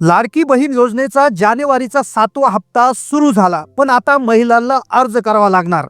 लाडकी बहीण योजनेचा जानेवारीचा सातवा हप्ता सुरू झाला पण आता महिलांना अर्ज करावा लागणार.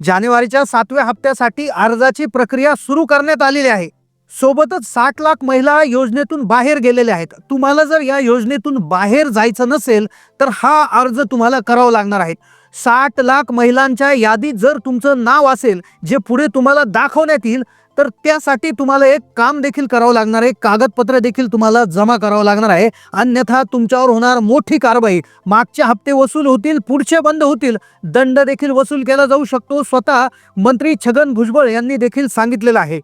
जानेवारीच्या सातव्या हप्त्यासाठी अर्जाची प्रक्रिया सुरू करण्यात आलेली आहे. सोबतच साठ लाख महिला योजनेतून बाहेर गेलेल्या आहेत. तुम्हाला जर या योजनेतून बाहेर जायचं नसेल तर हा अर्ज तुम्हाला करावा लागणार आहे. साठ लाख महिलांच्या यादीत जर तुमचं नाव असेल जे पुढे तुम्हाला दाखवण्यात येईल तर त्यासाठी तुम्हाला एक काम देखील करावं लागणार आहे. कागदपत्र देखील तुम्हाला जमा करावं लागणार आहे. अन्यथा तुमच्यावर होणार मोठी कारवाई. मागचे हप्ते वसूल होतील पुढचे बंद होतील. दंड देखील वसूल केला जाऊ शकतो. स्वतः मंत्री छगन भुजबळ यांनी देखील सांगितलेलं आहे.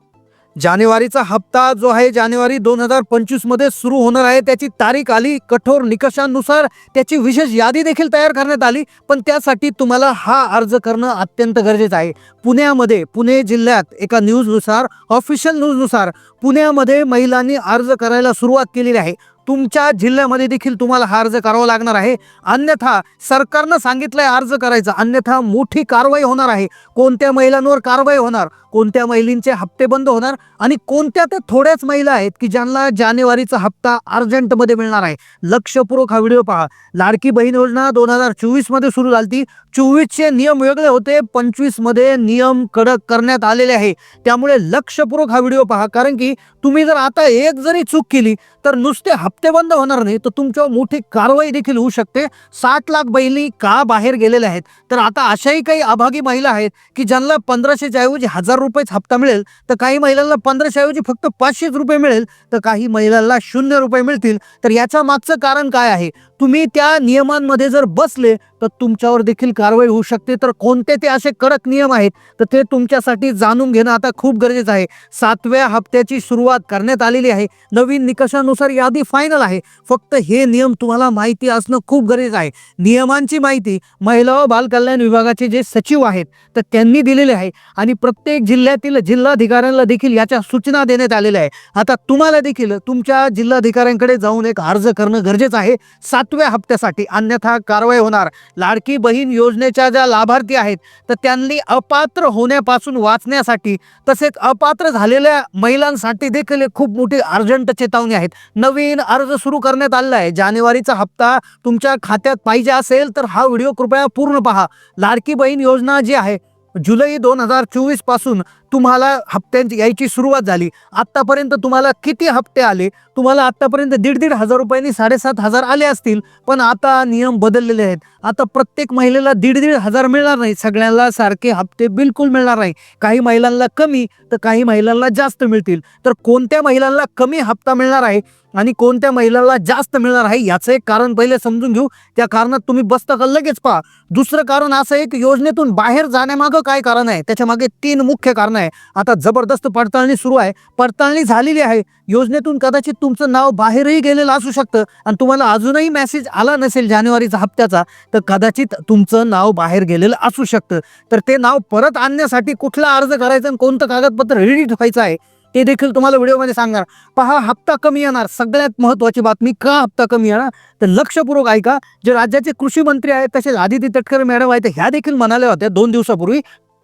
जानेवारीचा हप्ता जो आहे जानेवारी दोन हजार पंचवीसमध्ये सुरू होणार आहे. त्याची तारीख आली कठोर निकषांनुसार. त्याची विशेष यादी देखील तयार करण्यात आली. पण त्यासाठी तुम्हाला हा अर्ज करणं अत्यंत गरजेचं आहे. पुण्यामध्ये पुणे जिल्ह्यात एका न्यूजनुसार ऑफिशियल न्यूजनुसार पुण्यामध्ये महिलांनी अर्ज करायला सुरुवात केलेली आहे. तुमच्या जिल्ह्यामध्ये देखील तुम्हाला हा अर्ज करावा लागणार आहे. अन्यथा सरकारनं सांगितलंय अर्ज करायचा. अन्यथा मोठी कारवाई होणार आहे. कोणत्या महिलांवर कारवाई होणार? कोणत्या महिलांचे हप्ते बंद होणार? आणि कोणत्या त्या थोड्याच महिला आहेत की ज्यांना जानेवारीचा हप्ता अर्जंटमध्ये मिळणार आहे? लक्षपूर्वक हा व्हिडिओ पहा. लाडकी बहीण योजना दोन हजार चोवीसमध्ये सुरू झाली चोवीसचे नियम वेगळे होते. पंचवीसमध्ये नियम कडक करण्यात आलेले आहे. त्यामुळे लक्षपूर्वक हा व्हिडिओ पहा. कारण की तुम्ही जर आता एक जरी चूक केली तर नुसते हप्ते हप्तेबंद होणार नाही तर तुमच्यावर मोठी कारवाई देखील होऊ शकते. साठ लाख बहिणी का बाहेर गेलेल्या आहेत? तर आता अशाही काही अभागी महिला आहेत की ज्यांना पंधराशेच्या ऐवजी हजार रुपयेच हप्ता मिळेल तर काही महिलांना पंधराशे ऐवजी फक्त पाचशेच रुपये मिळेल तर काही महिलांना शून्य रुपये मिळतील. तर याच्या मागचं कारण काय आहे? तुम्ही त्या नियमांमध्ये जर बसले तर तुमच्यावर देखील कारवाई होऊ शकते. तर कोणते ते असे कडक नियम आहेत तर ते तुमच्यासाठी जाणून घेणं आता खूप गरजेचं आहे. सातव्या हप्त्याची सुरुवात करण्यात आलेली आहे. नवीन निकषानुसार यादी फायनल आहे. फक्त हे नियम तुम्हाला माहिती असणं खूप गरजेचं आहे. नियमांची माहिती महिला व बालकल्याण विभागाचे जे सचिव आहेत तर त्यांनी दिलेले आहे. आणि प्रत्येक जिल्ह्यातील जिल्हाधिकाऱ्यांना देखील याच्या सूचना देण्यात आलेल्या आहे. आता तुम्हाला देखील तुमच्या जिल्हाधिकाऱ्यांकडे जाऊन एक अर्ज करणं गरजेचं आहे. सात सातव्या हप्त्यासाठी अन्यथा कारवाई होणार. लाडकी बहीण योजनेच्या ज्या लाभार्थी आहेत तर त्यांनी अपात्र होण्यापासून वाचण्यासाठी तसेच अपात्र झालेल्या महिलांसाठी देखील एक खूप मोठी अर्जंट चेतावणी आहेत. नवीन अर्ज सुरू करण्यात आलेला आहे. जानेवारीचा हप्ता तुमच्या खात्यात पाहिजे असेल तर हा व्हिडिओ कृपया पूर्ण पहा. लाडकी बहीण योजना जी आहे जुलै दोन हजार चोवीसपासून तुम्हाला हप्त्यांची यायची सुरुवात झाली. आत्तापर्यंत तुम्हाला किती हप्ते आले? तुम्हाला आत्तापर्यंत दीड दीड हजार रुपयांनी साडेसात हजार आले असतील. पण आता नियम बदललेले आहेत. आता प्रत्येक महिलेला दीड दीड हजार मिळणार नाही. सगळ्यांना सारखे हप्ते बिलकुल मिळणार नाही. काही महिलांना कमी तर काही महिलांना जास्त मिळतील. तर कोणत्या महिलांना कमी हप्ता मिळणार आहे आणि कोणत्या महिलांना जास्त मिळणार आहे याचं एक कारण पहिले समजून घेऊ. त्या कारणात तुम्ही बसता का लगेच पहा. दुसरं कारण असं आहे की योजनेतून बाहेर जाण्यामागं काय कारण आहे? त्याच्यामागे तीन मुख्य कारण नाही. आता जबरदस्त पडताळणी सुरू आहे. पडताळणी झालेली आहे. योजनेतून कदाचित तुमचं नाव बाहेरही गेलेलं असू शकतं आणि तुम्हाला अजूनही मेसेज आला नसेल जानेवारीचा हप्त्याचा तर कदाचित तुमचं नाव बाहेर गेलेलं असू शकतं. तर ते नाव परत आणण्यासाठी कुठला अर्ज करायचा आणि कोणतं कागदपत्र रेडी ठेवायचं आहे ते देखील तुम्हाला व्हिडिओमध्ये सांगणार. पहा हप्ता कमी येणार. सगळ्यात महत्त्वाची बातमी का हप्ता कमी येणार? तर लक्षपूर्वक ऐका. जे राज्याचे कृषी मंत्री आहेत तसेच आदिती तटकरे मॅडम आहेत ह्या देखील म्हणाल्या होत्या दोन दिवसापूर्वी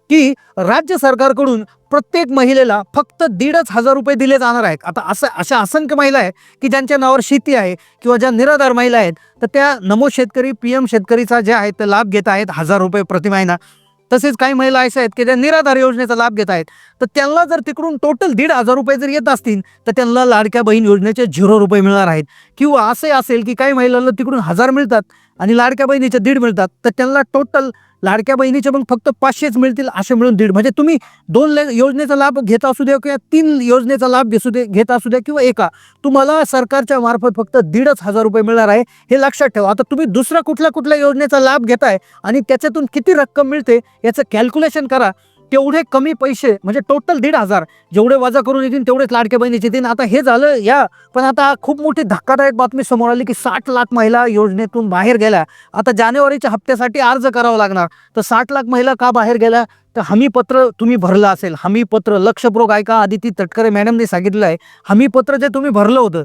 की राज्य सरकारकडून प्रत्येक महिलेला फक्त दीडच हजार रुपये दिले जाणार आहेत. आता असं अशा असंख्य महिला आहेत की ज्यांच्या नावावर शेती आहे किंवा ज्या निराधार महिला आहेत तर त्या नमो शेतकरी पी एम शेतकरीचा जे आहे ते लाभ घेत आहेत हजार रुपये प्रति महिना. तसेच काही महिला अशा आहेत की ज्या निराधार योजनेचा लाभ घेत आहेत. तर त्यांना जर तिकडून टोटल दीड हजार रुपये जर येत असतील तर त्यांना लाडक्या बहीण योजनेचे झिरो रुपये मिळणार आहेत. किंवा असे असेल की काही महिलांना तिकडून हजार मिळतात आणि लाडक्या बहिणीचे दीड मिळतात तर त्यांना टोटल लाडक्या बहिणीचे मग फक्त पाचशेच मिळतील असे मिळून दीड. म्हणजे तुम्ही दोन ले- योजनेचा लाभ घेत असू द्या किंवा तीन योजनेचा लाभ घेसू दे घेत असू द्या किंवा एका तुम्हाला सरकारच्या मार्फत फक्त दीडच हजार रुपये मिळणार आहे हे लक्षात ठेवा. आता तुम्ही दुसरा कुठल्या कुठल्या योजनेचा लाभ घेताय आणि त्याच्यातून किती रक्कम मिळते याचं कॅल्क्युलेशन करा. तेवढे कमी पैसे म्हणजे टोटल दीड हजार जेवढे वजा करून येतील तेवढेच लाडके बहिणीचे येतील. आता हे झालं या पण आता खूप मोठी धक्कादायक बातमी समोर आली की साठ लाख महिला योजनेतून बाहेर गेल्या. आता जानेवारीच्या हप्त्यासाठी अर्ज करावा लागणार. तर साठ लाख महिला का बाहेर गेल्या? तर हमीपत्र तुम्ही भरलं असेल. हमीपत्र लक्षपूर्वक ऐका. आदिती तटकरे मॅडमने सांगितलं आहे. हमीपत्र जे तुम्ही भरलं होतं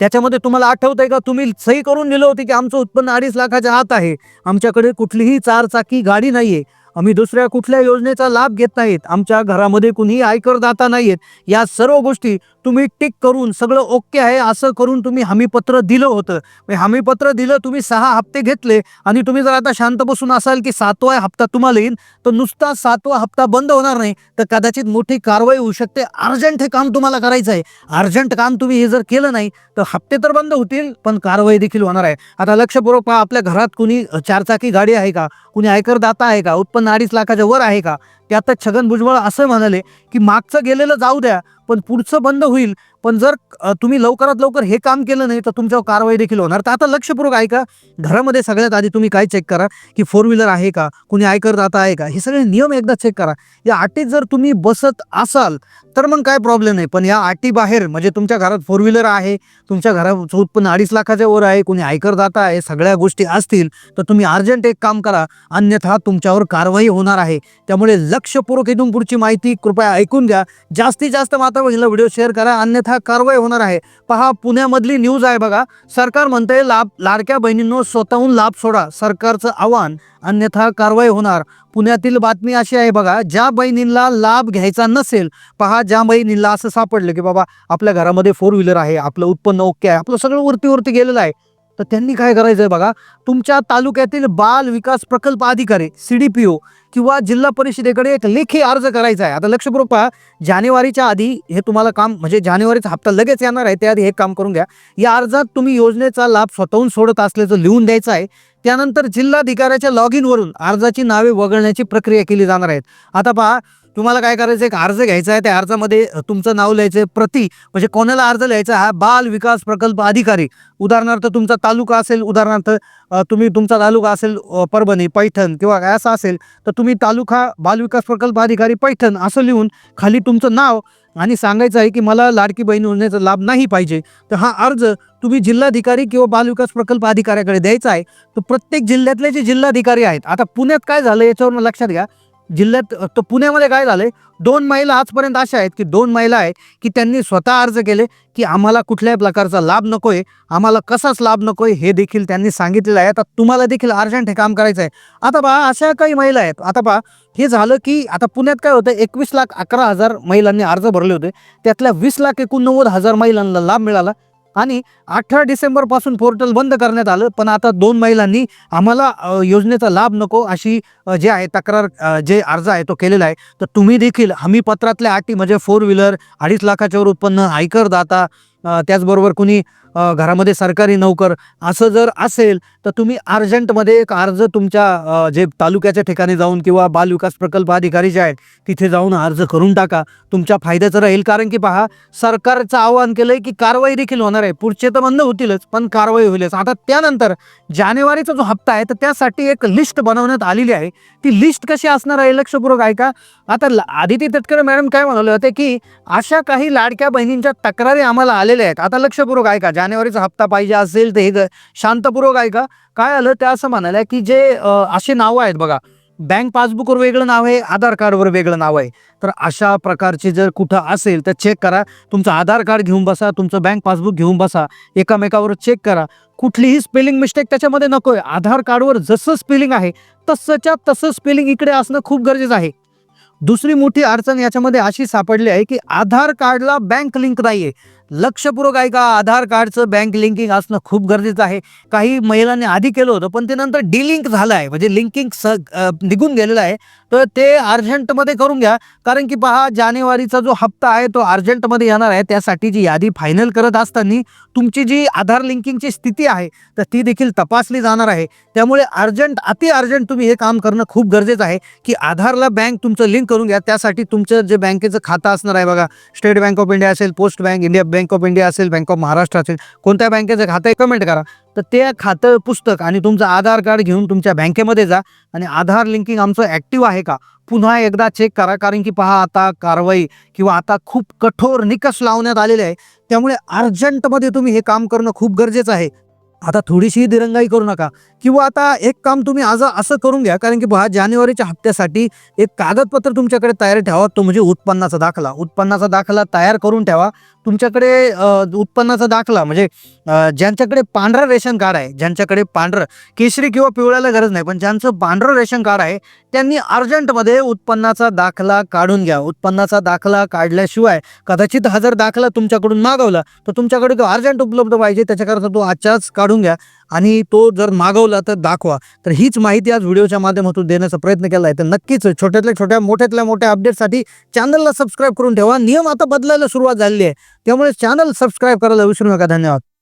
त्याच्यामध्ये तुम्हाला आठवतंय का? तुम्ही सही करून दिलं होती की आमचं उत्पन्न अडीच लाखाच्या आत आहे. आमच्याकडे कुठलीही चार चाकी गाडी नाहीये. आम्ही दुसऱ्या कुठल्या योजनेचा लाभ घेत नाहीत. आमच्या घरामध्ये कुणीही आयकर दाता नाहीयेत. या सर्व गोष्टी तुम्ही टिक करून सगळं ओके आहे असं करून तुम्ही हमीपत्र दिलं होतं. म्हणजे हमीपत्र दिलं तुम्ही सहा हप्ते घेतले आणि तुम्ही जर आता शांत बसून असाल की सातवा हप्ता तुम्हाला येईल तर नुसता सातवा हप्ता बंद होणार नाही. तर कदाचित मोठी कारवाई होऊ शकते. अर्जंट हे काम तुम्हाला करायचं आहे. अर्जंट काम तुम्ही हे जर केलं नाही तर हप्ते तर बंद होतील पण कारवाई देखील होणार आहे. आता लक्षपूर्वक पहा आपल्या घरात कुणी चारचाकी गाडी आहे का? कुणी आयकरदाता आहे का? उत्पन्न अडीच लाखाच्या वर आहे का? त्यातच छगन भुजबळ असं म्हणाले की मागचं गेलेलं जाऊ द्या पण पुढचं बंद होईल. पण जर तुम्ही लवकरात लवकर हे काम केलं नाही तर तुमच्यावर कारवाई देखील होणार. तर आता लक्षपूर्वक ऐका. घरामध्ये सगळ्यात आधी तुम्ही काय चेक करा? की फोर व्हीलर आहे का? कुणी आयकरदाता आहे का? हे सगळे नियम एकदा चेक करा. या अटीत जर तुम्ही बसत असाल तर मग काय प्रॉब्लेम नाही. पण या अटी बाहेर म्हणजे तुमच्या घरात फोर व्हीलर आहे तुमच्या घराचं उत्पन्न अडीच लाखाच्या वर आहे कुणी आयकरदाता आहे सगळ्या गोष्टी असतील तर तुम्ही अर्जंट एक काम करा. अन्यथा तुमच्यावर कारवाई होणार आहे. त्यामुळे लक्षपूर्वक इथून पुढची माहिती कृपया ऐकून घ्या. जास्तीत जास्त मात्र माता बहिणीला व्हिडिओ शेअर करा. अन्यथा कारवाई होणार आहे. पहा पुण्यामधली न्यूज आहे बघा. सरकार म्हणतंय लाभ लाडक्या बहिणींनो स्वतःहून लाभ सोडा. सरकारचं आव्हान अन्यथा कारवाई होणार. पुण्यातील बातमी अशी आहे बघा ज्या बहिणींना लाभ घ्यायचा नसेल पहा ज्या बहिणींना असं सापडलं की बाबा आपल्या घरामध्ये फोर व्हीलर आहे आपलं उत्पन्न ओके आहे आपलं सगळं वरती वरती गेलेलं आहे. तर त्यांनी काय करायचं आहे बघा तुमच्या तालुक्यातील बाल विकास प्रकल्प अधिकारी सी डी पी ओ किंवा जिल्हा परिषदेकडे एक लेखी अर्ज करायचा आहे. आता लक्षपूर्वक पहा जानेवारीच्या आधी हे तुम्हाला काम म्हणजे जानेवारीचा हप्ता लगेच येणार आहे त्याआधी हे काम करून घ्या. या अर्जात तुम्ही योजनेचा लाभ स्वतःहून सोडत असल्याचं लिहून द्यायचं आहे. त्यानंतर जिल्हाधिकाऱ्याच्या लॉग इनवरून अर्जाची नावे वगळण्याची प्रक्रिया केली जाणार आहेत. आता पहा तुम्हाला काय करायचं एक अर्ज घ्यायचा आहे. त्या अर्जामध्ये तुमचं नाव लिहायचं आहे प्रति. म्हणजे कोणाला अर्ज लिहायचा हा बाल विकास प्रकल्प अधिकारी. उदाहरणार्थ तुमचा तालुका असेल उदाहरणार्थ तुम्ही तुमचा तालुका असेल परभणी पैठण किंवा काय असं असेल तर तुम्ही तालुका बाल विकास प्रकल्प अधिकारी पैठण असं लिहून खाली तुमचं नाव आणि सांगायचं आहे की मला लाडकी बहीण योजनेचा लाभ नाही पाहिजे. तर हा अर्ज तुम्ही जिल्हाधिकारी किंवा बाल विकास प्रकल्प अधिकाऱ्याकडे द्यायचा आहे. तर प्रत्येक जिल्ह्यातले जे जिल्हाधिकारी आहेत आता पुण्यात काय झालं याच्यावरून लक्षात घ्या. जिल्ह्यात तर पुण्यामध्ये काय झालंय? दोन महिला आजपर्यंत अशा आहेत की दोन महिला आहेत की त्यांनी स्वतः अर्ज केले की आम्हाला कुठल्याही प्रकारचा लाभ नकोय आम्हाला कसाच लाभ नकोय हे देखील त्यांनी सांगितलेलं आहे. आता तुम्हाला देखील अर्जंट हे काम करायचं आहे. आता पहा अशा काही महिला आहेत. आता पहा हे झालं की आता पुण्यात काय होतं एकवीस लाख अकरा हजार महिलांनी अर्ज भरले होते. त्यातल्या वीस लाख एकोणनव्वद हजार महिलांना लाभ मिळाला. आणि अठरा डिसेंबरपासून पोर्टल बंद करण्यात आलं पण आता दोन महिलांनी आम्हाला योजनेचा लाभ नको अशी जे आहे तक्रार जे अर्ज आहे तो केलेला आहे. तर तुम्ही देखील हमीपत्रातल्या अटी म्हणजे फोर व्हीलर अडीच लाखाच्यावर उत्पन्न आयकरदाता दाता त्याचबरोबर कुणी घरामध्ये सरकारी नोकर असं जर असेल तर तुम्ही अर्जंटमध्ये एक अर्ज तुमच्या जे तालुक्याच्या ठिकाणी जाऊन किंवा बाल विकास प्रकल्प अधिकारी जे आहेत तिथे जाऊन अर्ज करून टाका. तुमच्या फायद्याचं राहील. कारण की पहा सरकारचं आवाहन केलंय की कारवाई देखील होणार आहे. पुढचे तर बंद होतीलच पण कारवाई होईलच. आता त्यानंतर जानेवारीचा जो हप्ता आहे तर त्यासाठी एक लिस्ट बनवण्यात आलेली आहे. ती लिस्ट कशी असणार आहे लक्षपूर्वक आहे का आता आदिती तटकरे मॅडम काय म्हणाले होते की अशा काही लाडक्या बहिणींच्या तक्रारी आम्हाला आलेल्या आहेत. आता लक्षपूर्वक ऐका. जानेवारीचा हप्ता पाहिजे असेल तर हे शांतपूर्वक ऐका. काय आलं? त्या असं म्हणाल्या की जे असे नावं आहेत बघा. बँक पासबुकवर वेगळं नाव आहे आधार कार्डवर वेगळं नाव आहे. तर अशा प्रकारचे जर कुठं असेल तर चेक करा. तुमचं आधार कार्ड घेऊन बसा तुमचं बँक पासबुक घेऊन बसा. एकामेकावर चेक करा. कुठलीही स्पेलिंग मिस्टेक त्याच्यामध्ये नको आहे आधार कार्डवर जसं स्पेलिंग आहे तसंच्या तसं स्पेलिंग इकडे असणं खूप गरजेचं आहे. दुसरी मोठी अडचण याच्यामध्ये अशी सापडली आहे की आधार कार्डला बँक लिंक नाही आहे लक्षपूर्वक ऐका आधार कार्डचं बँक लिंकिंग असणं खूप गरजेचं आहे. काही महिलांनी आधी केलं होतं पण ते नंतर डिलिंक झालं आहे म्हणजे लिंकिंग स निघून गेलेलं आहे. तर ते अर्जंटमध्ये करून घ्या. कारण की पहा जानेवारीचा जो हप्ता आहे तो अर्जंटमध्ये येणार आहे. त्यासाठी जी यादी फायनल करत असताना तुमची जी आधार लिंकिंगची स्थिती आहे तर ती देखील तपासली जाणार आहे. त्यामुळे अर्जंट अति अर्जंट तुम्ही हे काम करणं खूप गरजेचं आहे की आधारला बँक तुमचं लिंक करून घ्या. त्यासाठी तुमचं जे बँकेचं खातं असणार आहे बघा स्टेट बँक ऑफ इंडिया असेल Post Bank India Bank Bank of India असेल बँक ऑफ महाराष्ट्र असेल कोणत्या बँकेचं खातं आहे कमेंट करा. तर ते खातं पुस्तक आणि तुमचं आधार कार्ड घेऊन तुमच्या बँकेमध्ये जा आणि आधार लिंकिंग आमचं ॲक्टिव्ह आहे का? पुन्हा एकदा चेक करा कारण की पहा आता कारवाई किंवा आता खूप कठोर निकष लावण्यात आलेले आहे. त्यामुळे अर्जंटमध्ये तुम्ही हे काम करणं खूप गरजेचं आहे. आता थोडीशी दिरंगाई करू नका. किंवा आता एक काम तुम्ही आज असं करून घ्या कारण की पहा जानेवारीच्या हप्त्यासाठी एक कागदपत्र तुमच्याकडे तयार ठेवा. तो म्हणजे उत्पन्नाचा दाखला. उत्पन्नाचा दाखला तयार करून ठेवा. तुमच्याकडे उत्पन्नाचा दाखला म्हणजे ज्यांच्याकडे पांढरं रेशन कार्ड आहे ज्यांच्याकडे पांढरं केशरी किंवा पिवळ्याला गरज नाही पण ज्यांचं पांढरं रेशन कार्ड आहे त्यांनी अर्जंटमध्ये उत्पन्नाचा दाखला काढून घ्या. उत्पन्नाचा दाखला काढल्याशिवाय कदाचित हजर दाखला तुमच्याकडून मागवला तर तुमच्याकडे तो अर्जंट उपलब्ध पाहिजे त्याच्याकरता तो आजच्याच काढून घ्या. आणि तो जर मागवला तर दाखवा. तर हीच माहिती आज व्हिडिओच्या माध्यमातून देण्याचा प्रयत्न केला आहे. तर नक्कीच छोट्यातल्या छोट्या मोठ्यातल्या मोठ्या अपडेटसाठी चॅनलला सबस्क्राईब करून ठेवा. नियम आता बदलायला सुरुवात झालेली आहे. त्यामुळे चॅनल सबस्क्राईब करायला विसरू नका. धन्यवाद.